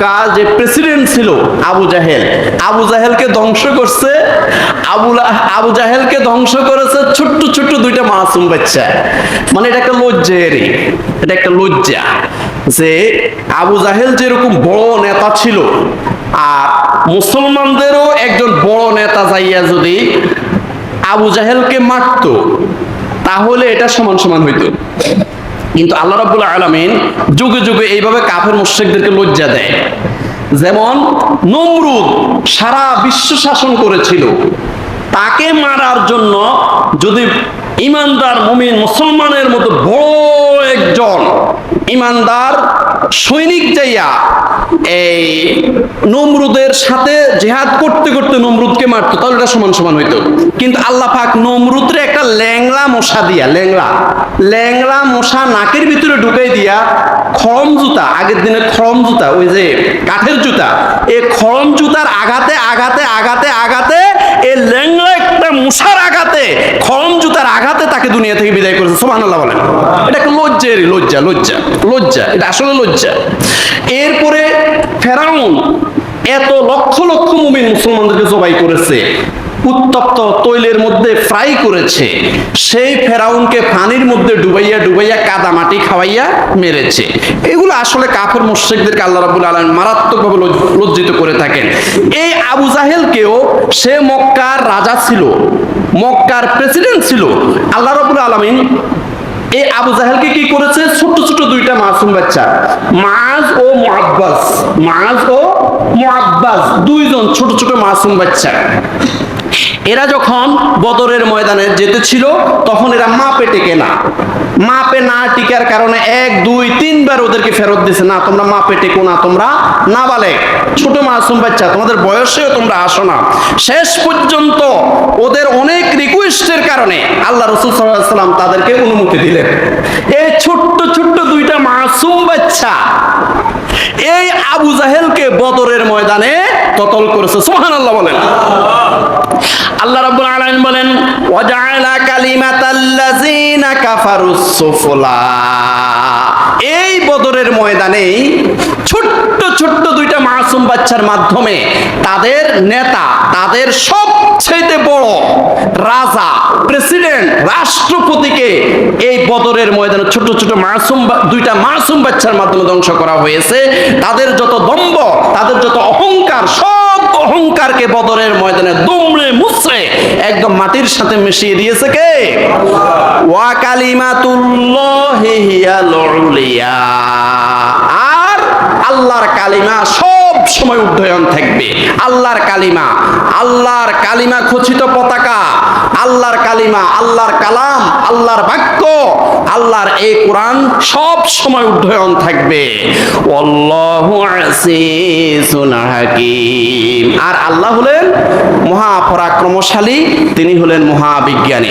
মক্কা যে প্রেসিডেন্ট ছিল আবু জাহেল। আবু জাহেলকে ধ্বংস করছে। আবু লা- আবু জাহেলকে ধ্বংস করেছে ছোট্ট ছোট্ট দুইটা মাসুম বাচ্চা। মানে এটা একটা লজ্জারই। এটা একটা লজ্জা যে আবু জাহেল যেরকম বড় নেতা ছিল, আর মুসলমানদেরও একজন বড় নেতা যাইয়া যদি আবু জাহেলকে মারতো, তাহলে এটা সমান সমান হইতো। কিন্তু আল্লাহ রাব্বুল আলামিন যুগে যুগে এইভাবে কাফের মুশরিকদেরকে লজ্জা দেয়। যেমন নমরুদ সারা বিশ্ব শাসন করেছিল। তাকে মারার জন্য যদি ইমানদার, মুমিন, মুসলমানের মতো বড় একজন ইমানদার, সৈনিক যাইয়া এই নমরুদের সাথে জেহাদ করতে করতে নমরুদকে মারতো, তাহলে এটা সমান সমান হইতো। কিন্তু আল্লাহ পাক নমরুদরে একটা ল্যাংলা মশা দিয়া ল্যাংলা ল্যাংলা মশা নাকের ভিতরে ঢুকাই দিয়া খড়ম জুতা, আগের দিনে খড়ম জুতা, ওই যে কাঠের জুতা, এই খড়ম জুতার আঘাতে আঘাতে আঘাতে আঘাতে এই ল্যাংলা একটা মশার আঘাতে খড়ম জুতার আঘাতে তাকে দুনিয়া থেকে বিদায় করেছে, সুবহানাল্লাহ বলেন। এটা একটা লজ্জারই লজ্জা লজ্জা লজ্জা, এটা আসলে লজ্জা। এরপরে ফেরাউন এত লক্ষ লক্ষ মুমিন মুসলমানদেরকে জবাই করেছে, উত্তপ্ত তৈলের মধ্যে ফ্রাই করেছে, সেই ফেরাউনকে পানির মধ্যে ডুবাইয়া ডুবাইয়া কাদা মাটি খাওয়াইয়া মেরেছে। এগুলো আসলে কাফের মুশ্রিকদেরকে আল্লাহ রাবুল আলম মারাত্মকভাবে লজ- লজ্জিত করে থাকেন। এই আবু জাহেলকেও সে মক্কার রাজা ছিল। মক্কার প্রেসিডেন্ট ছিল। আল্লাহ রবুল আলমিন এই আবু জাহেলকে কি করেছে? ছোট ছোট দুইটা মাসুম বাচ্চা। মাজ ও মোয়াব্বাস মাজ ও মোয়াব্বাস দুইজন ছোট ছোট মাসুম বাচ্চা। এরা যখন বদরের ময়দানে যেতে ছিল, তখন এরা মা টেকে না। মাপে না টিকার কারণে এক, দুই, তিনবার ওদেরকে ফেরত দিছে। না, তোমরা মাপে টেকো না, তোমরা না বালে ছোট মাসুম বাচ্চা, তোমাদের বয়সেও তোমরা আসো না। শেষ পর্যন্ত ওদের অনেক রিকোয়েস্টের কারণে আল্লাহ রসুল সাল্লাম তাদেরকে অনুমতি দিলেন। এই ছোট্ট ছোট্ট দুইটা মাসুম বাচ্চা এই আবু জাহেলকে বদরের ময়দানে কতল করেছে সোহান আল্লাহ বলেন। এই বদরের ময়দানেই ছোট্ট ছোট্ট দুইটা মাসুম বাচ্চার মাধ্যমে তাদের নেতা, তাদের সবচেয়ে বড় রাজা, প্রেসিডেন্ট, রাষ্ট্রপতিকে এই বদরের ময়দানে ছোট ছোট মাসুম দুইটা মাসুম বাচ্চার মাধ্যমে ধ্বংস করা হয়েছে। তাদের যত দম্ভ, তাদের যত অহংকার, সব অহংকারকে বদরের ময়দানে দুমড়ে মুছড়ে একদম মাটির সাথে মিশিয়ে দিয়েছে কে? ওয়া কালিমাতুল্লাহি হিয়াল উলিয়া। আল্লাহর কালিমা সব সময় উড্ডয়ন থাকবে। আল্লাহর কালিমা আল্লাহর কালিমা খচিত পতাকা, আল্লাহর কালিমা, আল্লাহর কালাম, আল্লাহর বাক্য, আল্লাহর এই কোরআন সব সময় উড্ডয়ন থাকবে। হাকিম। আর আল্লাহ হলেন মহাপরাক্রমশালী তিনি হলেন মহাবিজ্ঞানী।